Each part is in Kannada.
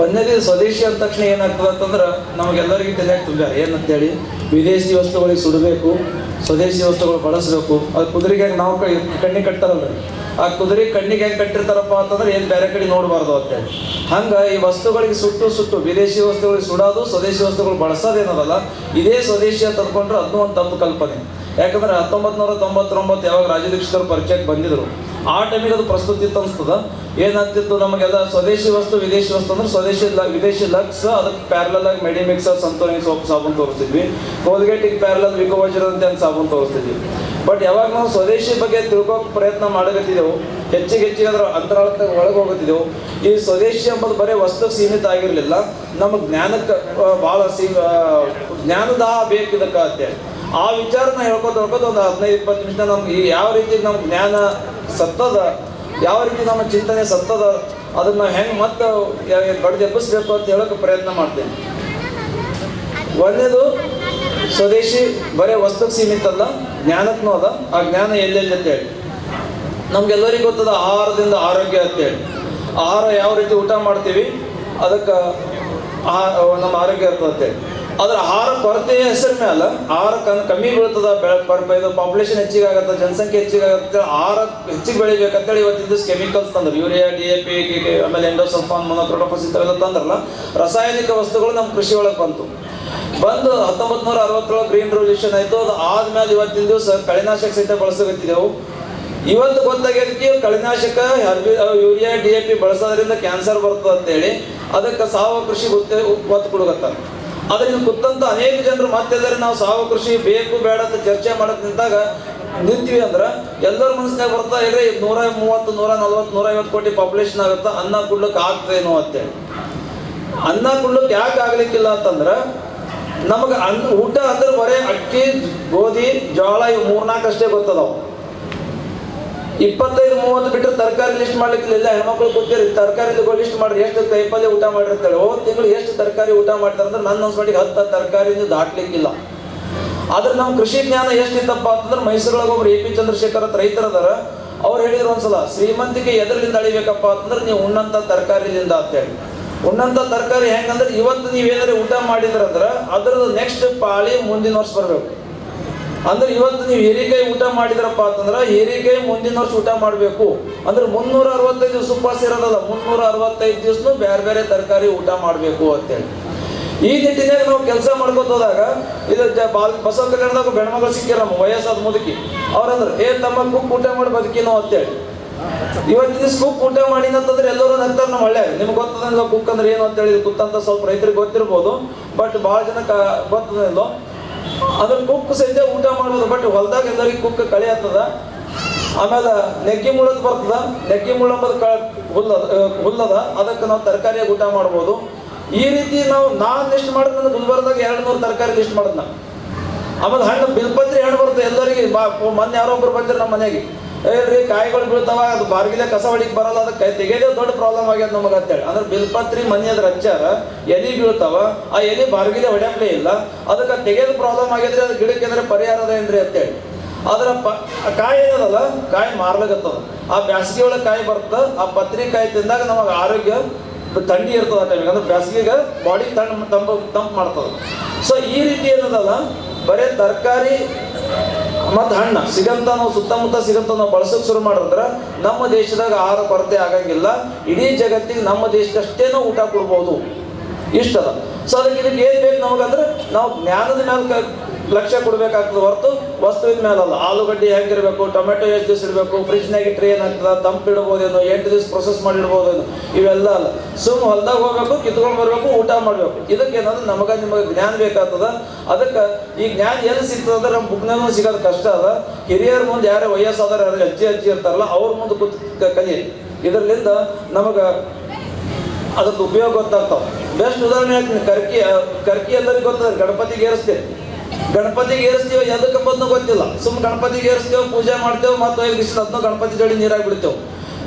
ಒಂದನೇದು ಸ್ವದೇಶಿ ಅಂದ ತಕ್ಷಣ ಏನಾಗ್ತದೆ ಅಂತಂದ್ರೆ ನಮಗೆಲ್ಲರಿಗೂ ತಲೆ ತುಂಬ್ಯಾರ. ಏನಂತೇಳಿ? ವಿದೇಶಿ ವಸ್ತುಗಳಿಗೆ ಸುಡಬೇಕು, ಸ್ವದೇಶಿ ವಸ್ತುಗಳು ಬಳಸಬೇಕು. ಅದು ಕುದುರೆಗೆ ನಾವು ಕೈ ಕಣ್ಣಿಗೆ ಕಟ್ತಾರಲ್ಲ ಆ ಕುದುರೆ ಕಣ್ಣಿಗೆ ಹೆಂಗೆ ಕಟ್ಟಿರ್ತಾರಪ್ಪ ಅಂತಂದ್ರೆ ಏನು ಬೇರೆ ಕಡೆ ನೋಡಬಾರ್ದು ಅಂತೇಳಿ ಹಂಗೆ ಈ ವಸ್ತುಗಳಿಗೆ ಸುಟ್ಟು ಸುಟ್ಟು ವಿದೇಶಿ ವಸ್ತುಗಳಿಗೆ ಸುಡೋದು, ಸ್ವದೇಶಿ ವಸ್ತುಗಳು ಬಳಸೋದೇನದಲ್ಲ ಇದೇ ಸ್ವದೇಶಿ ಅಂತ ಅಂದ್ಕೊಂಡ್ರೆ ಒಂದು ತಪ್ಪು ಕಲ್ಪನೆ. ಯಾಕಂದ್ರೆ ಹತ್ತೊಂಬತ್ತು ನೂರ ತೊಂಬತ್ತೊಂಬತ್ತು ಯಾವಾಗ ರಾಜದೀಕ್ಷಿತರು ಪರಿಚಯಕ್ಕೆ ಬಂದಿದ್ರು, ಆ ಟೈಮಿಗೆ ಅದು ಪ್ರಸ್ತುತಿ ಇತ್ತು ಅನ್ಸ್ತದ. ಏನಾಗ್ತಿತ್ತು ನಮಗೆಲ್ಲ ಸ್ವದೇಶಿ ವಸ್ತು, ವಿದೇಶಿ ವಸ್ತು ಅಂದ್ರೆ ಸ್ವದೇಶಿ ವಿದೇಶಿ ಲಕ್ಸ್, ಅದಕ್ಕೆ ಪ್ಯಾರಲಲ್ ಆಗಿ ಮೆಡಿಮಿಕ್ಸ್ ಸಂತೋನಿ ಸೋಪ್ ಸಾಬೂನು ತೋರಿಸ್ತಿದ್ವಿ. ಕೋಲ್ಗೇಟಿಗೆ ಪ್ಯಾರಲಲ್ ವಿಕೋವಜರ್ ಅಂತ ಒಂದು ಸಾಬೂನು ತೋರಿಸ್ತಿದ್ವಿ. ಬಟ್ ಯಾವಾಗ ನಾವು ಸ್ವದೇಶಿ ಬಗ್ಗೆ ತಿಳ್ಕೊಕ್ ಪ್ರಯತ್ನ ಮಾಡಕತ್ತಿದ್ದೆವು, ಹೆಚ್ಚಿಗೆ ಹೆಚ್ಚಿಗೆ ಅದ್ರ ಅಂತರಾಳಕ್ಕೆ ಒಳಗೆ ಹೋಗುತ್ತಿದ್ದೆವು, ಈ ಸ್ವದೇಶಿ ಎಂಬುದು ಬರೀ ವಸ್ತು ಸೀಮಿತ ಆಗಿರಲಿಲ್ಲ. ನಮ್ಮ ಜ್ಞಾನಕ್ಕೆ ಭಾಳ ಸೀ ಜ್ಞಾನದ ಬೇಕಿದಕ್ಕೆ ಅಂತೇಳಿ ಆ ವಿಚಾರನ ಹೇಳ್ಕೊತ ಹೇಳ್ಕೊತ ಒಂದು ಹದಿನೈದು ಇಪ್ಪತ್ತು ನಿಮಿಷ ನಮ್ಗೆ ಯಾವ ರೀತಿ ನಮ್ಮ ಜ್ಞಾನ ಸತ್ತದ ಯಾವ ರೀತಿ ನಮ್ಮ ಚಿಂತನೆ ಸತ್ತದ, ಅದನ್ನ ಹೆಂಗೆ ಮತ್ತೆ ಬಡ್ದು ಎಬ್ಬಿಸ್ಬೇಕು ಅಂತ ಹೇಳೋಕೆ ಪ್ರಯತ್ನ ಮಾಡ್ತೇನೆ. ಒಂದೇದು, ಸ್ವದೇಶಿ ಬರೇ ವಸ್ತುಕ್ಕೆ ಸೀಮಿತ ಅಲ್ಲ ಜ್ಞಾನಕ್ಕೂ ಅದ, ಆ ಜ್ಞಾನ ಎಲ್ಲೆಲ್ಲಿ ಅಂತೇಳಿ ನಮ್ಗೆಲ್ಲರಿಗೂ ಗೊತ್ತದ ಆಹಾರದಿಂದ ಆರೋಗ್ಯ ಅಂತೇಳಿ ಆಹಾರ ಯಾವ ರೀತಿ ಊಟ ಮಾಡ್ತೀವಿ, ಅದಕ್ಕೆ ಆಹಾರ ನಮ್ಮ ಆರೋಗ್ಯ ಇರ್ತದೆ ಅಂತೇಳಿ ಅದ್ರ ಆಹಾರ ಕೊರತೆಯ ಹೆಸರು ಮೇಲೆ ಆಹಾರ ಕಮ್ಮಿ ಬೀಳ್ತದ ಇದು ಪಾಪ್ಯುಲೇಷನ್ ಹೆಚ್ಚಿಗೆ ಆಗತ್ತೆ, ಜನಸಂಖ್ಯೆ ಹೆಚ್ಚಿಗೆ ಆಗತ್ತೆ ಆಹಾರ ಹೆಚ್ಚಿಗೆ ಬೆಳಿಬೇಕಂತೇಳಿ ದಿವಸ ಕೆಮಿಕಲ್ಸ್ ತಂದ್ರು. ಯೂರಿಯಾ ಡಿ ಎ ಪಿ ಆಮೇಲೆ ಎಂಡೋಸಲ್ಫಾನ್ ಮೊನೋಕ್ರೋಟೋಫಸ್ ಇಂಥವೆಲ್ಲ ತಂದ್ರಲ್ಲ, ರಾಸಾಯನಿಕ ವಸ್ತುಗಳು ನಮ್ಮ ಕೃಷಿ ಒಳಗೆ ಬಂತು. ಬಂದು ಹತ್ತೊಂಬತ್ತು ನೂರ ಅರವತ್ತೇಳು ಗ್ರೀನ್ ರೆವಲ್ಯೂಷನ್ ಆಯ್ತು, ಅದು ಆದ್ಮೇಲೆ ಇವತ್ತಿನ ದಿವಸ ಕಳೆನಾಶಕ ಸಹಿತ ಬಳಸಕತ್ತಿದ್ದೆವು. ಇವತ್ತು ಗೊತ್ತಾಗ್ಯದಕ್ಕೆ ಕಳೆನಾಶಕ ಯೂರಿಯಾ ಡಿ ಎ ಪಿ ಬಳಸೋದ್ರಿಂದ ಕ್ಯಾನ್ಸರ್ ಬರ್ತದೆ ಅಂತೇಳಿ, ಅದಕ್ಕೆ ಸಾವಯವ ಕೃಷಿ ಗೊತ್ತೇ, ಒತ್ತು ಕೊಡಗತ್ತಾರ. ಅದರಿಂದ ಕುತ್ತಂತ ಅನೇಕ ಜನರು ಮತ್ತೆಲ್ಲರೂ ನಾವು ಸಾವಯವ ಕೃಷಿ ಬೇಕು, ಬೇಡ ಅಂತ ಚರ್ಚೆ ಮಾಡಕ್ ನಿಂತಾಗ ನಿಂತೀವಿ ಅಂದ್ರೆ ಎಲ್ಲರ ಮನಸ್ಸಿನಾಗ ಬರ್ತಾ ಇದ್ರೆ ನೂರ ಮೂವತ್ತು, ನೂರ ನಲ್ವತ್ತು, ನೂರ ಐವತ್ತು ಕೋಟಿ ಪಾಪ್ಯುಲೇಷನ್ ಆಗುತ್ತಾ, ಅನ್ನ ಕೊಡ್ಲಿಕ್ಕೆ ಆಗ್ತದೇನೋ ಅಂತೇಳಿ. ಅನ್ನ ಕೊಡ್ಲಿಕ್ಕೆ ಯಾಕೆ ಆಗ್ಲಿಕ್ಕಿಲ್ಲ ಅಂತಂದ್ರೆ ನಮಗೆ ಅನ್ ಊಟ ಅಂದ್ರೆ ಬರೇ ಅಕ್ಕಿ, ಗೋಧಿ ಜೋಳ ಇವು ಮೂರ್ನಾಲ್ಕು ಅಷ್ಟೇ ಗೊತ್ತದವು. ಇಪ್ಪತ್ತೈದು, ಮೂವತ್ತು ಬಿಟ್ಟು ತರಕಾರಿ ಲಿಸ್ಟ್ ಮಾಡ್ಲಿಕ್ಕಿಲ್ಲ. ಹೆಣ್ಮಕ್ಳು ಕೂತಿರಿ ತರಕಾರಿ ಲಿಸ್ಟ್ ಮಾಡಿ ಎಷ್ಟು ಕೈಪಲ್ಯ ಊಟ ಮಾಡಿರ್ತಾಳೆ ಹೋದ ತಿಂಗಳು ಎಷ್ಟು ತರಕಾರಿ ಊಟ ಮಾಡ್ತಾರೆ ಅಂದ್ರೆ ನನ್ನ ಮಟ್ಟಿಗೆ ಹತ್ತು ತರಕಾರಿಯಿಂದ ದಾಟ್ಲಿಕ್ಕಿಲ್ಲ. ಆದ್ರೆ ನಮ್ಮ ಕೃಷಿ ಜ್ಞಾನ ಎಷ್ಟಿತ್ತಪ್ಪ ಅಂತಂದ್ರೆ ಮೈಸೂರೊಳಗೆ ಒಬ್ರು ಎ ಪಿ ಚಂದ್ರಶೇಖರ್ ಅಂತ ರೈತರದಾರ ಅವ್ರು ಹೇಳಿದ್ರು ಒಂದ್ಸಲ, ಶ್ರೀಮಂತಿಕೆ ಎದರ್ಲಿಂದ ಅಳಿಬೇಕಪ್ಪ ಅಂತಂದ್ರೆ ನೀವು ಉಣ್ಣಂತ ತರಕಾರಿಲಿಂದ ಅಂತೇಳಿ. ಉಣ್ಣಂತ ತರಕಾರಿ ಹೆಂಗಂದ್ರೆ ಇವತ್ತು ನೀವೇನಾದ್ರೆ ಊಟ ಮಾಡಿದ್ರಂದ್ರೆ ಅದ್ರದ್ದು ನೆಕ್ಸ್ಟ್ ಪಾಳಿ ಮುಂದಿನ ವರ್ಷ ಬರಬೇಕು. ಅಂದ್ರೆ ಇವತ್ತು ನೀವು ಹೀರಿಕಾಯಿ ಊಟ ಮಾಡಿದ್ರಪ್ಪ ಅಂತಂದ್ರೆ ಹೀರಿಕಾಯಿ ಮುಂದಿನ ವರ್ಷ ಊಟ ಮಾಡಬೇಕು. ಅಂದ್ರೆ ಮುನ್ನೂರ ಅರವತ್ತೈದು ದಿವಸ ಉಪವಾಸ ಇರೋದಲ್ಲ, ಮುನ್ನೂರ ಅರವತ್ತೈದು ದಿವಸನು ಬೇರೆ ಬೇರೆ ತರಕಾರಿ ಊಟ ಮಾಡಬೇಕು ಅಂತೇಳಿ. ಈ ನಿಟ್ಟಿನಲ್ಲಿ ನಾವು ಕೆಲಸ ಹೋದಾಗ, ಇದು ಬಾಲ್ ಬಸವ ಕಲ್ಯಾಣದಾಗ ಬೆಣ್ಮಗಳು ಸಿಕ್ಕಿರ ನಮ್ಮ ವಯಸ್ಸಾದ ಮುದುಕಿ. ಅವ್ರಂದ್ರೆ ಏ ತಮ್ಮ ಕುಕ್ ಊಟ ಮಾಡಿ ಬದುಕಿನೋ ಅಂತೇಳಿ. ಇವತ್ತಿನ ಕುಕ್ ಊಟ ಮಾಡಿನಂತಂದ್ರೆ ಎಲ್ಲರೂ ನಂತರ ನಮ್ಮ ಹಳ್ಳ್ಯಾಗ. ನಿಮ್ಗೆ ಗೊತ್ತದಂಗ ಕುಕ್ ಅಂದ್ರೆ ಏನು ಅಂತೇಳಿ, ಕುತ್ತಂತ ಸ್ವಲ್ಪ ರೈತರಿಗೆ ಗೊತ್ತಿರ್ಬೋದು, ಬಟ್ ಭಾಳ ಜನ ಗೊತ್ತದಿಲ್ಲ ಅದ್ರ ಕುಕ್ಕು ಸಹಿತ ಊಟ ಮಾಡ್ಬೋದು ಬಟ್ ಹೊಲ್ದಾಗ ಎಲ್ಲರಿಗೆ ಕುಕ್ಕ ಕಳೆ ಆಗ್ತದ. ಆಮೇಲೆ ನೆಗ್ಗಿ ಮುಳ್ಳದ್ ಬರ್ತದ. ನೆಗ್ಗಿ ಮುಳ್ಳಂಬದ ಕ ಹುಲ್ಲದ ಹುಲ್ಲದ. ಅದಕ್ಕೆ ನಾವು ತರಕಾರಿಯಾಗಿ ಊಟ ಮಾಡ್ಬೋದು. ಈ ರೀತಿ ನಾವು ನಾನು ಲಿಸ್ಟ್ ಮಾಡಿದ್ ನನ್ನ ಗುಲ್ಬರ್ದಾಗ ಎರಡು ನೂರು ತರಕಾರಿ ಲಿಸ್ಟ್ ಮಾಡಿದ್ನ. ಆಮೇಲೆ ಹಣ್ಣು ಬಿಲ್ಪತ್ರಿ ಹಣ್ಣು ಬರ್ತದೆ ಎಲ್ಲರಿಗೆ. ಬಾ ಮೊನ್ನೆ ಯಾರೋ ಒಬ್ರು ಬಂದಿರು ನಮ್ಮ ಮನೆಗೆ. ಹೇಳ್ರಿ ಕಾಯಿಗಳು ಬೀಳ್ತಾವ, ಅದು ಬಾರ್ಗಿಲೆ ಕಸ ಹೊಡಿಕ್ ಬರಲ್ಲ, ಅದಕ್ಕೆ ತೆಗೆದ ದೊಡ್ಡ ಪ್ರಾಬ್ಲಮ್ ಆಗ್ಯದ ನಮಗೆ ಅಂತೇಳಿ. ಅಂದ್ರೆ ಬಿಲ್ಪತ್ರಿ ಮನಿ ಅದ್ರ ಹಚ್ಚಾರ ಎಲಿ ಬೀಳ್ತಾವ, ಆ ಎಲಿ ಬಾರ್ಗಿಲೆ ಹೊಡ್ಯಾಕ್ಲೇ ಇಲ್ಲ, ಅದಕ್ಕೆ ತೆಗೆಯೋದು ಪ್ರಾಬ್ಲಮ್ ಆಗಿದ್ರೆ ಅದು ಗಿಡಕ್ಕೆ ಅಂದ್ರೆ ಪರಿಹಾರ ಅದ ಏನ್ರಿ ಅಂತೇಳಿ. ಅದರ ಪ ಕಾಯಿ ಏನದಲ್ಲ, ಕಾಯಿ ಮಾರ್ಲಾಗತ್ತದ ಆ ಬ್ಯಾಸಿಗೆ ಒಳಗೆ ಕಾಯಿ ಬರ್ತದ, ಆ ಪತ್ರಿ ಕಾಯಿ ತಿಂದಾಗ ನಮಗೆ ಆರೋಗ್ಯ ಥಂಡಿ ಇರ್ತದ ಆ ಟೈಮಿಗೆ ಅಂದ್ರೆ ಬ್ಯಾಸಿಗೆಗೆ ಬಾಡಿ ತಣ್ಣ, ತಂಪು ತಂಪು ಮಾಡ್ತದ. ಸೊ ಈ ರೀತಿ ಏನದಲ್ಲ, ಬರೇ ತರಕಾರಿ ಮತ್ತು ಹಣ್ಣು, ಸಿಗಂತ ನಾವು ಸುತ್ತಮುತ್ತ ಸಿಗಂತ ನಾವು ಬಳಸೋಕೆ ಶುರು ಮಾಡಿದ್ರೆ ನಮ್ಮ ದೇಶದಾಗ ಆಹಾರ ಕೊರತೆ ಆಗಂಗಿಲ್ಲ. ಇಡೀ ಜಗತ್ತಿಗೆ ನಮ್ಮ ದೇಶದಷ್ಟೇ ನಾವು ಊಟ ಕೊಡ್ಬೋದು. ಇಷ್ಟದ. ಸೊ ಅದಕ್ಕೆ ಇದಕ್ಕೆ ಏನು ಬೇಕು ನಮಗಂದ್ರೆ, ನಾವು ಜ್ಞಾನದ ಮೇಲೆ ಲಕ್ಷ್ಯ ಕೊಡ್ಬೇಕಾಗ್ತದೆ ಹೊರತು ವಸ್ತುವಿನ ಮೇಲಲ್ಲ. ಆಲೂಗಡ್ಡೆ ಹೆಂಗಿರ್ಬೇಕು, ಟೊಮೆಟೊ ಎಷ್ಟು ದಿವಸ ಇಡಬೇಕು ಫ್ರಿಜ್ನಾಗ ಇಟ್ಟರೆ ಏನಾಗ್ತದೆ ತಂಪು ಇಡ್ಬೋದೇನೋ ಎಂಟು ದಿವಸ ಪ್ರೊಸೆಸ್ ಮಾಡಿ ಇಡ್ಬೋದೇನೋ ಇವೆಲ್ಲ ಅಲ್ಲ. ಸುಮ್ ಹೊಲ್ದಾಗ ಹೋಗ್ಬೇಕು, ಕಿತ್ಕೊಂಡು ಬರಬೇಕು, ಊಟ ಮಾಡಬೇಕು. ಇದಕ್ಕೆ ಏನಂದ್ರೆ ನಮಗೆ ನಿಮಗೆ ಜ್ಞಾನ ಬೇಕಾಗ್ತದ. ಅದಕ್ಕೆ ಈ ಜ್ಞಾನ ಎಲ್ಲಿ ಸಿಗ್ತದೆ ಅಂದ್ರೆ ನಮ್ಮ ಬುಕ್ನಾಗೂ ಸಿಗೋದು ಕಷ್ಟ ಅದ. ಹಿರಿಯರ ಮುಂದೆ ಯಾರೇ ವಯಸ್ಸಾದ್ರೆ ಯಾರು ಅಜ್ಜಿ ಅಜ್ಜಿ ಇರ್ತಾರಲ್ಲ, ಅವ್ರ ಮುಂದೆ ಕೂತ್ ಕಲಿಯಿರಿ ಇದರಿಂದ ನಮಗೆ ಅದ್ರದ್ದು ಉಪಯೋಗ ಗೊತ್ತಾಗ್ತಾವ. ಬೆಸ್ಟ್ ಉದಾಹರಣೆ ಕರ್ಕಿ ಕರ್ಕಿ ಎಲ್ಲರಿಗೂ ಗೊತ್ತದ, ಗಣಪತಿಗೆ ಏರಿಸ್ತೀವಿ ಗಣಪತಿಗೆ ಏರಿಸ್ತೀವಿ ಎದಕ್ಕೆ ಬಂದು ಗೊತ್ತಿಲ್ಲ. ಸುಮ್ ಗಣಪತಿಗೆ ಏರಿಸ್ತೇವೆ ಪೂಜೆ ಮಾಡ್ತೇವೆ ಮತ್ತು ಗಣಪತಿ ಜೋಡಿ ನೀರಾಗಿ ಬಿಡ್ತೇವೆ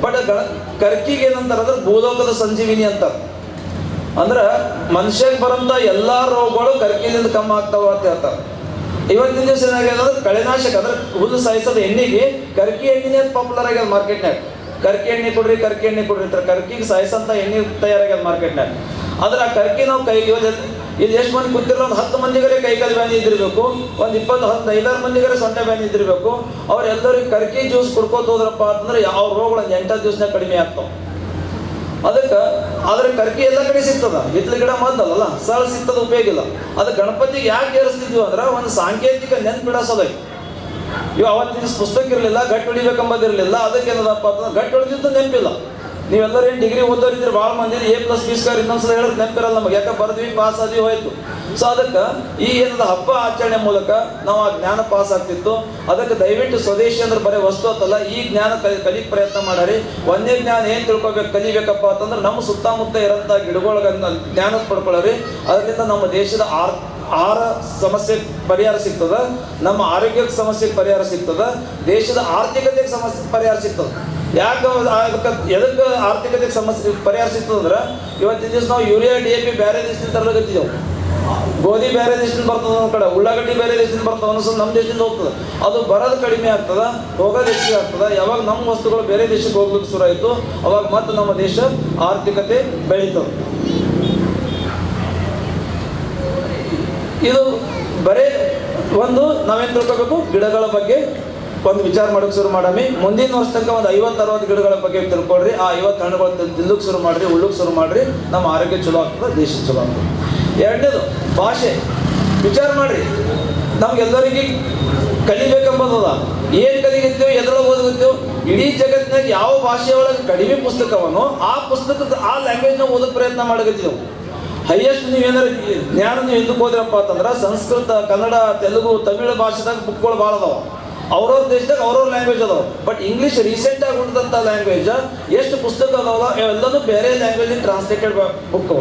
ಬಟ್ ಗಣ, ಕರ್ಕಿಗೆ ಏನಂತಾರ ಅಂದ್ರೆ ಭೂಲೋಕದ ಸಂಜೀವಿನಿ ಅಂತ ಅಂದ್ರೆ ಮನುಷ್ಯಗೆ ಬರಂತ ಎಲ್ಲಾ ರೋಗಗಳು ಕರ್ಕಿಲಿಂದ ಕಮ್ಮಿ ಆಗ್ತಾವ ಅಂತ ಹೇಳ್ತಾರೆ. ಇವತ್ತಿನ ದಿವಸ ಏನಾಗ್ಯದ ಅಂದ್ರೆ ಕಳೆನಾಶಕ ಅಂದ್ರೆ ಹುಲ್ಲು ಸಾಯಿಸೋದು ಎಣ್ಣೆಗೆ ಕರ್ಕಿ ಎಣ್ಣೆನೇ ಪಾಪ್ಯುಲರ್ ಆಗ್ಯದ ಮಾರ್ಕೆಟ್ನಾಗ ಕರ್ಕಿ ಎಣ್ಣೆ ಕೊಡ್ರಿ, ಕರ್ಕಿ ಎಣ್ಣೆ ಕೊಡ್ರಿ ಅಂತಾರೆ. ಕರ್ಕಿಗೆ ಸಾಯಿಸಂತ ಎಣ್ಣೆ ತಯಾರಾಗ್ಯದ ಮಾರ್ಕೆಟ್ನಾಗ ಆದ್ರೆ ಆ ಕರ್ಕಿ ನಾವು ಕೈ ಇಲ್ಲಿ ಎಷ್ಟು ಮಂದಿ ಕೂತಿರಲ್ಲ ಒಂದು ಹತ್ತು ಮಂದಿಗರೇ ಕೈಕಾಲು ಬ್ಯಾನಿ ಇದ್ದಿರಬೇಕು, ಒಂದು ಇಪ್ಪತ್ತು ಹತ್ತು ಐದಾರು ಮಂದಿಗರೇ ಸೊಂಟ ಬ್ಯಾನಿ ಇದ್ದಿರಬೇಕು. ಅವ್ರೆಲ್ಲರಿಗೆ ಕರ್ಕಿ ಜ್ಯೂಸ್ ಕುಡ್ಕೋತ ಹೋದ್ರಪ್ಪ ಅಂತಂದ್ರೆ ಯಾವ ರೋಗಗಳು ಒಂದು ಜ್ಯೂಸ್ನಾಗ ಕಡಿಮೆ ಆಗ್ತಾವ. ಅದಕ್ಕೆ ಆದ್ರೆ ಕರ್ಕಿ ಎಲ್ಲ ಕಡೆ ಸಿಗ್ತದ. ಹಿತ್ಲ ಗಿಡ ಮದ್ದಲ್ಲ ಸರ್ ಸಿಗ್ತದ, ಉಪಯೋಗ ಇಲ್ಲ. ಅದು ಗಣಪತಿಗೆ ಯಾಕೆ ಏರಿಸ್ತಿದ್ವಿ ಅಂದ್ರೆ ಒಂದು ಸಾಂಕೇತಿಕ ನೆನ್ಪಿಡಸೋದೈತಿ ಇವು ಅವತ್ತಿನ ಪುಸ್ತಕ ಇರಲಿಲ್ಲ, ಗಟ್ಟಿ ಹೊಡಿಬೇಕಂಬದಿರಲಿಲ್ಲ, ಅದಕ್ಕೆ ಏನದಪ್ಪ ಅಂತಂದ್ರೆ ಗಟ್ಟಿ ಹೊಡೆದಿದ್ದು ನೆನಪಿಲ್ಲ. ನೀವೆಲ್ಲರೂ ಏನು ಡಿಗ್ರಿ ಓದೋರಿದ್ರೆ ಭಾಳ ಮಂದಿ ಎ ಪ್ಲಸ್ ಬಿ ಸ್ಕ್ವೇರ್ ಇನ್ನೊಂದ್ಸಲ ಹೇಳಿದ್ರೆ ನೆನಪಿರಲ್ಲ ನಮಗೆ. ಯಾಕೆ ಬರ್ದ್ವಿ ಪಾಸ್ ಆದ್ವಿ, ಹೋಯ್ತು. ಸೊ ಅದಕ್ಕೆ ಈ ಏನದ ಹಬ್ಬ ಆಚರಣೆ ಮೂಲಕ ನಾವು ಆ ಜ್ಞಾನ ಪಾಸ್ ಆಗ್ತಿತ್ತು. ಅದಕ್ಕೆ ದಯವಿಟ್ಟು ಸ್ವದೇಶಿ ಅಂದ್ರೆ ಬರೀ ವಸ್ತು ಅಂತಲ್ಲ, ಈ ಜ್ಞಾನ ಕಲಿ ಕಲಿಕ್ ಪ್ರಯತ್ನ ಮಾಡರಿ. ಒಂದೇ ಜ್ಞಾನ ಏನು ತಿಳ್ಕೊಬೇಕು, ಕಲಿಬೇಕಪ್ಪ ಅಂತಂದ್ರೆ ನಮ್ಮ ಸುತ್ತಮುತ್ತ ಇರೋಂಥ ಗಿಡಗಳಿಗೆ ಜ್ಞಾನ ಪಡ್ಕೊಳ್ಳರಿ ಅದರಿಂದ ನಮ್ಮ ದೇಶದ ಆರ್, ಆಹಾರ ಸಮಸ್ಯೆ ಪರಿಹಾರ ಸಿಗ್ತದ. ನಮ್ಮ ಆರೋಗ್ಯಕ್ಕೆ ಸಮಸ್ಯೆಗೆ ಪರಿಹಾರ ಸಿಗ್ತದ. ದೇಶದ ಆರ್ಥಿಕತೆಗೆ ಸಮಸ್ಯೆ ಪರಿಹಾರ ಸಿಗ್ತದ. ಯಾಕೆ ಎದಕ್ಕೆ ಆರ್ಥಿಕತೆಗೆ ಸಮಸ್ಯೆ ಪರಿಹಾರ ಸಿಗ್ತದಂದ್ರೆ ಇವತ್ತಿನ ದಿವಸ ನಾವು ಯೂರಿಯಾ, ಡಿ ಎ ಪಿ ಬೇರೆ ದೇಶದಿಂದ ತರಲಾಗತ್ತಿದ್ದೆವು ಗೋಧಿ ಬೇರೆ ದೇಶದಿಂದ ಬರ್ತದೆ ಒಂದು ಕಡೆ, ಉಳ್ಳಾಗಡ್ಡಿ ಬೇರೆ ದೇಶದಿಂದ ಬರ್ತದೆ ಅನ್ನಿಸ್ ನಮ್ಮ ದೇಶದಿಂದ ಹೋಗ್ತದೆ. ಅದು ಬರೋದು ಕಡಿಮೆ ಆಗ್ತದ, ಹೋಗೋದು ಹೆಚ್ಚಿಗೆ ಆಗ್ತದ. ಯಾವಾಗ ನಮ್ಮ ವಸ್ತುಗಳು ಬೇರೆ ದೇಶಕ್ಕೆ ಹೋಗ್ಲಿಕ್ಕೆ ಶುರು ಆಯಿತು, ಅವಾಗ ಮತ್ತೆ ನಮ್ಮ ದೇಶ ಆರ್ಥಿಕತೆ ಬೆಳೀತದೆ. ಇದು ಬರೇ ಒಂದು ನಾವೇನು ತಿಳ್ಕೋಬೇಕು ಗಿಡಗಳ ಬಗ್ಗೆ ಒಂದು ವಿಚಾರ ಮಾಡೋಕೆ ಶುರು ಮಾಡಮಿ. ಮುಂದಿನ ವರ್ಷ ತನಕ ಒಂದು ಐವತ್ತು, ಅರವತ್ತು ಗಿಡಗಳ ಬಗ್ಗೆ ತಿಳ್ಕೊಳ್ರಿ ಆ ಐವತ್ತು ಹಣ್ಣುಗಳು ತಿನ್ನಕ್ಕೆ ಶುರು ಮಾಡ್ರಿ ಉಳ್ಳಕ್ಕೆ ಶುರು ಮಾಡ್ರಿ. ನಮ್ಮ ಆರೋಗ್ಯ ಚಲೋ ಆಗ್ತದೆ, ದೇಶ ಚಲೋ ಆಗ್ತದೆ. ಎರಡನೇದು, ಭಾಷೆ. ವಿಚಾರ ಮಾಡ್ರಿ. ನಮ್ಗೆಲ್ಲರಿಗೆ ಕಲಿಬೇಕಂಬದ ಏನು ಕಲಿಗಿತ್ತೇವೆ ಎದ್ರೊಳಗೆ ಓದಗತ್ತೇವೆ ಇಡೀ ಜಗತ್ತಿನಾಗ ಯಾವ ಭಾಷೆಯೊಳಗೆ ಕಡಿಮೆ ಪುಸ್ತಕವನ್ನು ಆ ಪುಸ್ತಕದ, ಆ ಲ್ಯಾಂಗ್ವೇಜ್ನ ಓದೋಕೆ ಪ್ರಯತ್ನ ಮಾಡಕತ್ತೀವಿ ಹೈಯೆಸ್ಟ್ ನೀವೇನಾರು ಜ್ಞಾನ ನೀವು ಹಿಂದಕ್ಕೆ ಹೋದ್ರಪ್ಪ ಅಂತಂದ್ರೆ ಸಂಸ್ಕೃತ, ಕನ್ನಡ, ತೆಲುಗು, ತಮಿಳು ಭಾಷೆದಾಗ ಬುಕ್ಗಳು ಭಾಳ ಅದಾವ. ಅವ್ರವ್ರ ದೇಶದಾಗ ಅವ್ರವ್ರ ಲ್ಯಾಂಗ್ವೇಜ್ ಅದಾವ. ಬಟ್ ಇಂಗ್ಲೀಷ್ ರೀಸೆಂಟಾಗಿ ಉಳಿದಂಥ ಲ್ಯಾಂಗ್ವೇಜ್ ಎಷ್ಟು ಪುಸ್ತಕ ಅದಾವಲ್ಲ ಎಲ್ಲನೂ ಬೇರೆ ಲ್ಯಾಂಗ್ವೇಜ್ ಟ್ರಾನ್ಸ್ಲೇಟೆಡ್ ಬುಕ್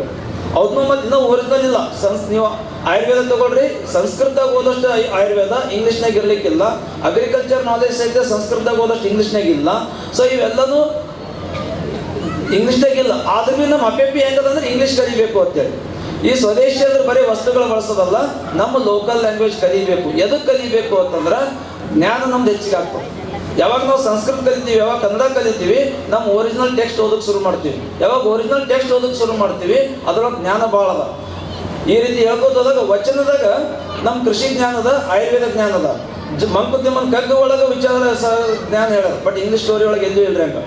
ಅವ್ರನ್ನೂ ಮತ್ತೆ ಇನ್ನೂ ಒರಿಜಿನಲ್ ಇಲ್ಲ. ಸಂಸ್ ನೀವು ಆಯುರ್ವೇದ ತಗೊಳ್ರಿ, ಸಂಸ್ಕೃತದಾಗ ಓದಷ್ಟು ಆಯುರ್ವೇದ ಇಂಗ್ಲೀಷ್ನಾಗ ಇರ್ಲಿಕ್ಕಿಲ್ಲ. ಅಗ್ರಿಕಲ್ಚರ್ ನಾಲೆಜ್ ಸಹಿತ ಸಂಸ್ಕೃತದಾಗ ಓದಷ್ಟು ಇಂಗ್ಲೀಷ್ನಾಗ ಇಲ್ಲ. ಸೊ ಇವೆಲ್ಲನೂ ಇಂಗ್ಲೀಷ್ನಾಗ ಇಲ್ಲ. ಆದ್ರೂ ನಮ್ಮ ಅಪೆಪಿ ಹೆಂಗದಂದ್ರೆ ಇಂಗ್ಲೀಷ್ ಕಲಿಬೇಕು ಅಂತೇಳಿ. ಈ ಸ್ವದೇಶಿ ಅಂದ್ರೆ ಬರೀ ವಸ್ತುಗಳು ಬಳಸೋದಲ್ಲ, ನಮ್ಮ ಲೋಕಲ್ ಲ್ಯಾಂಗ್ವೇಜ್ ಕಲಿಬೇಕು. ಎದಕ್ಕೆ ಕಲಿಬೇಕು ಅಂತಂದ್ರೆ ಜ್ಞಾನ ನಮ್ದು ಹೆಚ್ಚಿಗೆ ಆಗ್ತದೆ. ಯಾವಾಗ ನಾವು ಸಂಸ್ಕೃತ ಕಲಿತೀವಿ ಯಾವಾಗ ಕನ್ನಡ ಕಲಿತೀವಿ ನಮ್ಮ ಒರಿಜಿನಲ್ ಟೆಕ್ಸ್ಟ್ ಓದಕ್ಕೆ ಶುರು ಮಾಡ್ತೀವಿ. ಯಾವಾಗ ಒರಿಜಿನಲ್ ಟೆಕ್ಸ್ಟ್ ಓದಕ್ಕೆ ಶುರು ಮಾಡ್ತೀವಿ, ಅದ್ರೊಳಗೆ ಜ್ಞಾನ ಭಾಳ ಅದ. ಈ ರೀತಿ ಹೇಳ್ಕೋದಾಗ ವಚನದಾಗ ನಮ್ಮ ಕೃಷಿ ಜ್ಞಾನದ ಆಯುರ್ವೇದ ಜ್ಞಾನದ ಮಂಕುತಿಮ್ಮನ ಕಗ್ಗ ಒಳಗೆ ವಿಚಾರ ಜ್ಞಾನ ಹೇಳೋದು ಬಟ್ ಇಂಗ್ಲೀಷ್ ಸ್ಟೋರಿ ಒಳಗೆ ಎಲ್ಲೂ ಇಲ್ರಿ ಅಂತ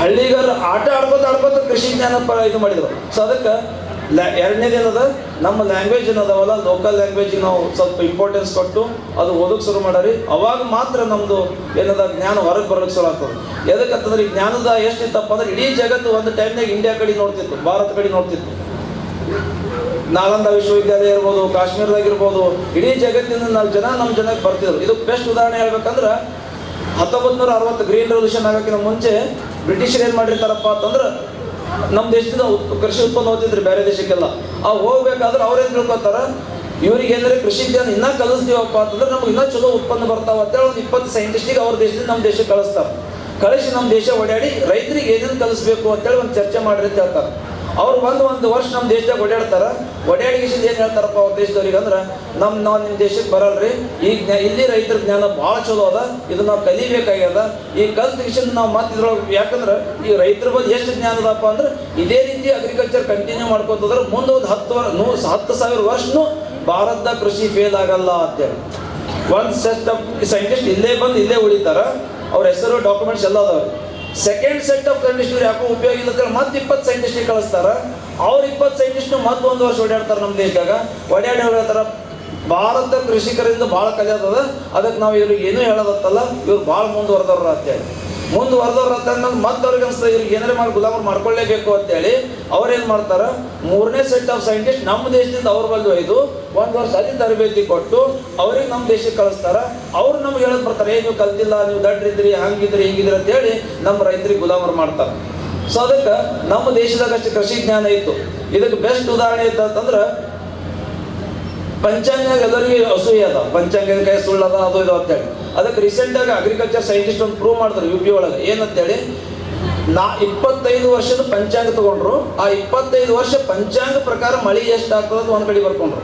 ಹಳ್ಳಿಗಾರ ಆಟ ಆಡ್ಕೋತ ಆಡ್ಕೋತ ಕೃಷಿ ಜ್ಞಾನ ಇದು ಮಾಡಿದ್ರು. ಸೊ ಅದಕ್ಕೆ ಎರಡನೇದೇನದ ನಮ್ಮ ಲ್ಯಾಂಗ್ವೇಜ್ ಏನದವಲ್ಲ ಲೋಕಲ್ ಲ್ಯಾಂಗ್ವೇಜಿಗೆ ನಾವು ಸ್ವಲ್ಪ ಇಂಪಾರ್ಟೆನ್ಸ್ ಕೊಟ್ಟು ಅದು ಓದೋಕೆ ಶುರು ಮಾಡಾರಿ. ಅವಾಗ ಮಾತ್ರ ನಮ್ಮದು ಏನದ, ಜ್ಞಾನ ಹೊರಗೆ ಬರೋಕ್ಕೆ ಶುರು ಆಗ್ತದೆ. ಎದಕ್ಕಂತಂದ್ರೆ ಈ ಜ್ಞಾನದ ಎಷ್ಟಿತ್ತಪ್ಪ ಅಂದ್ರೆ ಇಡೀ ಜಗತ್ತು ಒಂದು ಟೈಮ್ನಾಗ ಇಂಡಿಯಾ ಕಡೆ ನೋಡ್ತಿತ್ತು, ಭಾರತ ಕಡೆ ನೋಡ್ತಿತ್ತು. ನಾಲಂದ ವಿಶ್ವವಿದ್ಯಾಲಯ ಇರ್ಬೋದು, ಕಾಶ್ಮೀರದಾಗ ಇರ್ಬೋದು, ಇಡೀ ಜಗತ್ತಿನ ನಾಲ್ಕು ಜನ ನಮ್ಮ ಜನಕ್ಕೆ ಬರ್ತಿದ್ರು. ಇದು ಬೆಸ್ಟ್ ಉದಾಹರಣೆ ಹೇಳ್ಬೇಕಂದ್ರೆ ಹತ್ತೊಂಬತ್ತು ನೂರ ಅರವತ್ತು ಗ್ರೀನ್ ರೆವಲ್ಯೂಷನ್ ಆಗೋಕ್ಕಿಂತ ಮುಂಚೆ ಬ್ರಿಟಿಷರು ಏನು ಮಾಡಿರ್ತಾರಪ್ಪ ಅಂತಂದ್ರೆ ನಮ್ಮ ದೇಶದ ಕೃಷಿ ಉತ್ಪನ್ನ ಹೋಗ್ತಿದ್ರು ಬೇರೆ ದೇಶಕ್ಕೆಲ್ಲ. ಆ ಹೋಗ್ಬೇಕಾದ್ರೆ ಅವ್ರೇನು ತಿಳ್ಕೊತಾರ ಇವ್ರಿಗೆ ಏನಾದ್ರೆ ಕೃಷಿ ಜ್ಞಾನ ಇನ್ನೂ ಕಲಿಸ್ತೀವಪ್ಪ ಅಂತಂದ್ರೆ ನಮ್ಗೆ ಇನ್ನೂ ಚಲೋ ಉತ್ಪನ್ನ ಬರ್ತಾವ ಅಂತೇಳಿ ಒಂದು ಇಪ್ಪತ್ತು ಸೈಂಟಿಸ್ಟಿಗೆ ಅವ್ರ ದೇಶದಿಂದ ನಮ್ಮ ದೇಶಕ್ಕೆ ಕಳಿಸ್ತಾರೆ. ಕಳಿಸಿ ನಮ್ಮ ದೇಶ ಓಡಾಡಿ ರೈತರಿಗೆ ಏನೇನು ಕಲಿಸ್ಬೇಕು ಅಂತೇಳಿ ಒಂದು ಚರ್ಚೆ ಮಾಡ್ರಿ ಅಂತ ಹೇಳ್ತಾರೆ. ಅವ್ರು ಬಂದು ಒಂದು ವರ್ಷ ನಮ್ಮ ದೇಶದಾಗ ಓಡಾಡ್ತಾರ. ಒಡ್ಯಾಡಿಸಿದ ಏನು ಹೇಳ್ತಾರಪ್ಪ ಅವ್ರ ದೇಶದವ್ರಿಗೆ ಅಂದ್ರೆ ನಮ್ಮ ನಾವು ನಿಮ್ಮ ದೇಶಕ್ಕೆ ಬರಲ್ರಿ. ಈ ಇಲ್ಲಿ ರೈತರ ಜ್ಞಾನ ಭಾಳ ಚಲೋ ಅದ. ಇದು ನಾವು ಕಲಿಬೇಕಾಗ್ಯದ. ಈ ಕಲ್ತ ಗಿಸಿಂದ ನಾವು ಮತ್ತೆ ಇದ್ರೊಳಗೆ ಯಾಕಂದ್ರೆ ಈ ರೈತರ ಬಂದು ಎಷ್ಟು ಜ್ಞಾನ ಅದಪ್ಪ ಅಂದ್ರೆ, ಇದೇ ರೀತಿ ಅಗ್ರಿಕಲ್ಚರ್ ಕಂಟಿನ್ಯೂ ಮಾಡ್ಕೊತದ್ರ ಮುಂದೆ ಒಂದು ಹತ್ತು ನೂರು ಹತ್ತು ಸಾವಿರ ವರ್ಷನೂ ಭಾರತದ ಕೃಷಿ ಫೇಲ್ ಆಗಲ್ಲ ಅಂತೇಳಿ. ಒಂದು ಸೆಟ್ ಸೈಂಟಿಸ್ಟ್ ಇಲ್ಲೇ ಬಂದು ಇಲ್ಲೇ ಉಳಿತಾರ. ಅವ್ರ ಹೆಸರು ಡಾಕ್ಯುಮೆಂಟ್ಸ್ ಎಲ್ಲ ಅದಾವ್ರಿ. ಸೆಕೆಂಡ್ ಸೆಟ್ ಆಫ್ ಕಂಡೀಷನ್ ಯಾಕೋ ಉಪಯೋಗ ಇಲ್ಲ ಅಂತೇಳಿ ಮತ್ತೆ ಇಪ್ಪತ್ತು ಸೈಂಟಿಸ್ಟ್ ಕಳಿಸ್ತಾರ. ಅವ್ರು ಇಪ್ಪತ್ತು ಸೈಂಟಿಸ್ಟ್ ಮತ್ತೆ ಒಂದು ವರ್ಷ ಓಡಾಡ್ತಾರೆ ನಮ್ಮ ದೇಶದಾಗ. ಓಡಾಡಿ ಹೇಳ್ತಾರ, ಭಾರತ ಕೃಷಿಕರಿಂದ ಭಾಳ ಕಲಿಯೋದದ ಅದಕ್ಕೆ ನಾವು ಇವ್ರಿಗೆ ಏನೂ ಹೇಳೋದತ್ತಲ್ಲ, ಇವ್ರು ಭಾಳ ಮುಂದುವರೆದವ್ರ ಅಂತೇಳಿ ಮುಂದುವರೆದವ್ರ ಅಂತ ಮತ್ತೆ ಅವ್ರಿಗೆ ಅನ್ಸ್ತದೆ ಇವ್ರಿಗೆ ಏನಾರ ಮಾಡಿ ಗುಲಾಮರು ಮಾಡ್ಕೊಳ್ಳೇಬೇಕು ಅಂತೇಳಿ ಅವ್ರೇನು ಮಾಡ್ತಾರ? ಮೂರನೇ ಸೆಟ್ ಆಫ್ ಸೈಂಟಿಸ್ಟ್ ನಮ್ಮ ದೇಶದಿಂದ ಅವ್ರ ಬಂದು ಒಯ್ದು ಒಂದು ವರ್ಷ ಅಲ್ಲಿ ತರಬೇತಿ ಕೊಟ್ಟು ಅವ್ರಿಗೆ ನಮ್ಮ ದೇಶಕ್ಕೆ ಕಳಿಸ್ತಾರ. ಅವ್ರು ನಮ್ಗೆ ಹೇಳೋದು ಬರ್ತಾರೆ ಏನು ಕಲ್ತಿಲ್ಲ, ನೀವು ದಡ್ರಿದ್ರಿ, ಹಂಗಿದ್ರಿ, ಹಿಂಗಿದ್ರಿ ಅಂತೇಳಿ ನಮ್ಮ ರೈತರಿಗೆ ಗುಲಾಮರು ಮಾಡ್ತಾರೆ. ಸೊ ಅದಕ್ಕೆ ನಮ್ಮ ದೇಶದಾಗ ಅಷ್ಟು ಕೃಷಿ ಜ್ಞಾನ ಇತ್ತು. ಇದಕ್ಕೆ ಬೆಸ್ಟ್ ಉದಾಹರಣೆ ಇತ್ತು ಅಂತಂದ್ರೆ ಪಂಚಾಂಗ ಎಲ್ಲರಿಗೆ ಅಸೂಯ ಅದ. ಪಂಚಾಂಗ ಕೈ ಸುಳ್ಳದ, ಅದು ಇದು ಅಂತೇಳಿ. ಅದಕ್ಕೆ ರೀಸೆಂಟಾಗಿ ಅಗ್ರಿಕಲ್ಚರ್ ಸೈಂಟಿಸ್ಟ್ ಒಂದು ಪ್ರೂವ್ ಮಾಡಿದ್ರು ಯು ಪಿ ಒಳಗೆ. ಏನಂತೇಳಿ? ನಾ ಇಪ್ಪತ್ತೈದು ವರ್ಷದ ಪಂಚಾಂಗ ತಗೊಂಡ್ರು. ಆ ಇಪ್ಪತ್ತೈದು ವರ್ಷ ಪಂಚಾಂಗ ಪ್ರಕಾರ ಮಳೆ ಎಷ್ಟು ಆಗ್ತದೆ ಅಂತ ಒಂದು ಕಡೆ ಬರ್ಕೊಂಡ್ರು.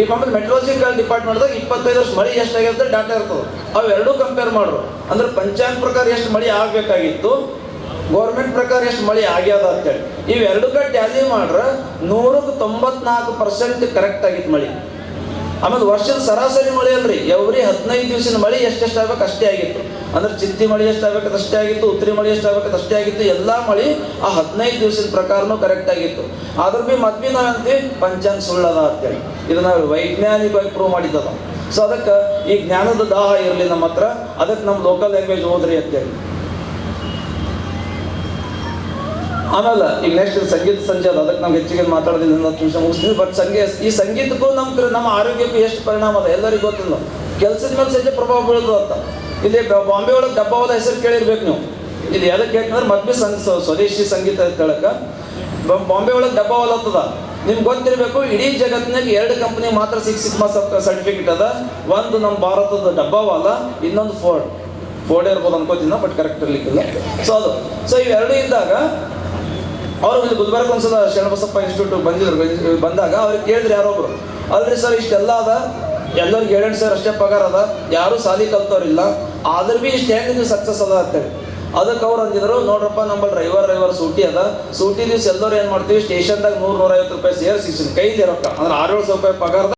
ಈಗ ಆಮೇಲೆ ಮೆಟ್ರಾಲಜಿಕಲ್ ಡಿಪಾರ್ಟ್ಮೆಂಟ್ದಾಗ ಇಪ್ಪತ್ತೈದು ವರ್ಷ ಮಳೆ ಎಷ್ಟಾಗಿರುತ್ತೆ ಡಾಟಾ ಇರ್ತದೆ. ಅವೆರಡೂ ಕಂಪೇರ್ ಮಾಡ್ರು. ಅಂದ್ರೆ ಪಂಚಾಂಗ ಪ್ರಕಾರ ಎಷ್ಟು ಮಳೆ ಆಗಬೇಕಾಗಿತ್ತು ಗೌರ್ಮೆಂಟ್ ಪ್ರಕಾರ ಎಷ್ಟು ಮಳೆ ಆಗ್ಯದ ಅಂತೇಳಿ. ಇವೆರಡಕ್ಕೆ ಟ್ಯಾಲಿ ಮಾಡ್ರೆ ನೂರಕ್ಕೆ ತೊಂಬತ್ನಾಲ್ಕು ಪರ್ಸೆಂಟ್ ಕರೆಕ್ಟ್ ಆಗಿತ್ತು ಮಳೆ. ಆಮೇಲೆ ವರ್ಷದ ಸರಾಸರಿ ಮಳೆ ಅಲ್ರಿ. ಎವ್ರಿ ಹದಿನೈದು ದಿವಸದ ಮಳೆ ಎಷ್ಟೆಷ್ಟು ಆಗ್ಬೇಕು ಅಷ್ಟೇ ಆಗಿತ್ತು. ಅಂದ್ರೆ ಚಿತ್ತಿ ಮಳೆ ಎಷ್ಟು ಆಗ್ಬೇಕು ಅಷ್ಟೇ ಆಗಿತ್ತು ಉತ್ತರಿ ಮಳೆ ಎಷ್ಟು ಆಗ್ಬೇಕು ಅಷ್ಟೇ ಆಗಿತ್ತು. ಎಲ್ಲ ಮಳೆ ಆ ಹದಿನೈದು ದಿವಸದ ಪ್ರಕಾರನೂ ಕರೆಕ್ಟ್ ಆಗಿತ್ತು. ಆದ್ರೂ ಬಿ ಮತ್ತೆ ನಾವು ಅಂತೀವಿ ಪಂಚಾಂಗ ಸುಳ್ಳದ ಅಂತೇಳಿ. ಇದು ನಾವು ವೈಜ್ಞಾನಿಕವಾಗಿ ಪ್ರೂವ್ ಮಾಡಿದ್ದದ. ಸೊ ಅದಕ್ಕೆ ಈ ಜ್ಞಾನದ ದಾಹ ಇರಲಿ ನಮ್ಮ ಹತ್ರ ಅದಕ್ಕೆ ನಮ್ಮ ಲೋಕಲ್ ಲ್ಯಾಂಗ್ವೇಜ್ ಓದ್ರಿ ಅಂತೇಳಿ. ಆಮೇಲೆ ಈಗ ನೆಕ್ಸ್ಟ್ ಸಂಗೀತ ಸಂಜೆ ಅದ ಅದಕ್ಕೆ ನಾವು ಹೆಚ್ಚಿಗೆ ಮಾತಾಡೋದಿಲ್ಲ ಹತ್ತು ನಿಮಿಷ ಮುಗಿಸ್ತೀವಿ. ಬಟ್ ಸಂಗೀತ, ಈ ಸಂಗೀತಕ್ಕೂ ನಮ್ಮ ನಮ್ಮ ಆರೋಗ್ಯಕ್ಕೂ ಎಷ್ಟು ಪರಿಣಾಮ ಅದ? ಎಲ್ಲರಿಗೂ ಗೊತ್ತಿಲ್ಲ. ಕೆಲಸದ ಮೇಲೆ ಸಹಿತ ಪ್ರಭಾವ ಬೀಳೋದು ಅಂತ. ಇಲ್ಲಿ ಬಾಂಬೆ ಒಳಗೆ ಡಬ್ಬಾವದ ಹೆಸರು ಕೇಳಿರ್ಬೇಕು ನೀವು. ಇಲ್ಲಿ ಎದಕ್ಕೆ ಹೇಳ್ತಂದ್ರೆ ಮದ್ವೆ ಸಂ ಸ್ವದೇಶಿ ಸಂಗೀತ ಬ- ಬಾಂಬೆ ಒಳಗೆ ಡಬ್ಬಾವಲ್ ಅಂತದ ನಿಮ್ಗೆ ಗೊತ್ತಿರಬೇಕು, ಇಡೀ ಜಗತ್ತಿನಾಗ ಎರಡು ಕಂಪ್ನಿ ಮಾತ್ರ ಸಿಕ್ಸ್ ಸಿಗ್ಮಾ ಸರ್ಟಿಫಿಕೇಟ್ ಅದ. ಒಂದು ನಮ್ಮ ಭಾರತದ ಡಬ್ಬಾವಲ್ಲ ಇನ್ನೊಂದು ಫೋರ್ಡ್ ಫೋರ್ಡ್ ಇರ್ಬೋದು ಅನ್ಕೋತೀನಿ ಬಟ್ ಕರೆಕ್ಟ್ ಇರ್ಲಿಕ್ಕಿಲ್ಲ. ಸೊ ಅದು. ಸೊ ಇವೆರಡು ಇದ್ದಾಗ ಅವರು ಒಂದು ಗುಲ್ಬರ್ಗ ಒಂದ್ಸಲ ಶರಣಬಸಪ್ಪ ಇನ್ಸ್ಟಿಟ್ಯೂಟ್ ಬಂದಿದ್ರು ಬಂದ್- ಬಂದಾಗ ಅವ್ರಿಗೆ ಕೇಳಿದ್ರು ಯಾರೊಬ್ರು ಅಲ್ರಿ ಸರ್, ಇಷ್ಟೆಲ್ಲ ಅದ? ಎಲ್ಲರಿಗೆ ಏಳೆಂಟು ಸಾವಿರ ಅಷ್ಟೇ ಪಗಾರ ಅದ. ಯಾರು ಸಾಲಿ ಕಲ್ತವ್ರಿಲ್ಲ. ಆದ್ರೂ ಬಿ ಇಷ್ಟು ಹೆಂಗೆ ನೀವು ಸಕ್ಸಸ್ ಅದ ಅಂತೇಳಿ ಅದಕ್ಕೆ ಅವ್ರು ಅಂದಿದ್ರು, ನೋಡ್ರಪ್ಪ ನಮ್ಮಲ್ಲಿ ಡ್ರೈವರ್ ಡ್ರೈವರ್ ಸೂಟಿ ಅದ. ಸೂಟಿ ದಿವ್ಸ ಎಲ್ಲರೂ ಏನು ಮಾಡ್ತೀವಿ ಸ್ಟೇಷನ್ದಾಗ ನೂರು ನೂರೈವತ್ತು ರೂಪಾಯಿ ಸೇರಿಸಿ ಕೈಲಿ ರೊಕ್ಕ. ಅಂದ್ರೆ ಆರೇಳು ಸಾವಿರ ರೂಪಾಯಿ ಪಗಾರದ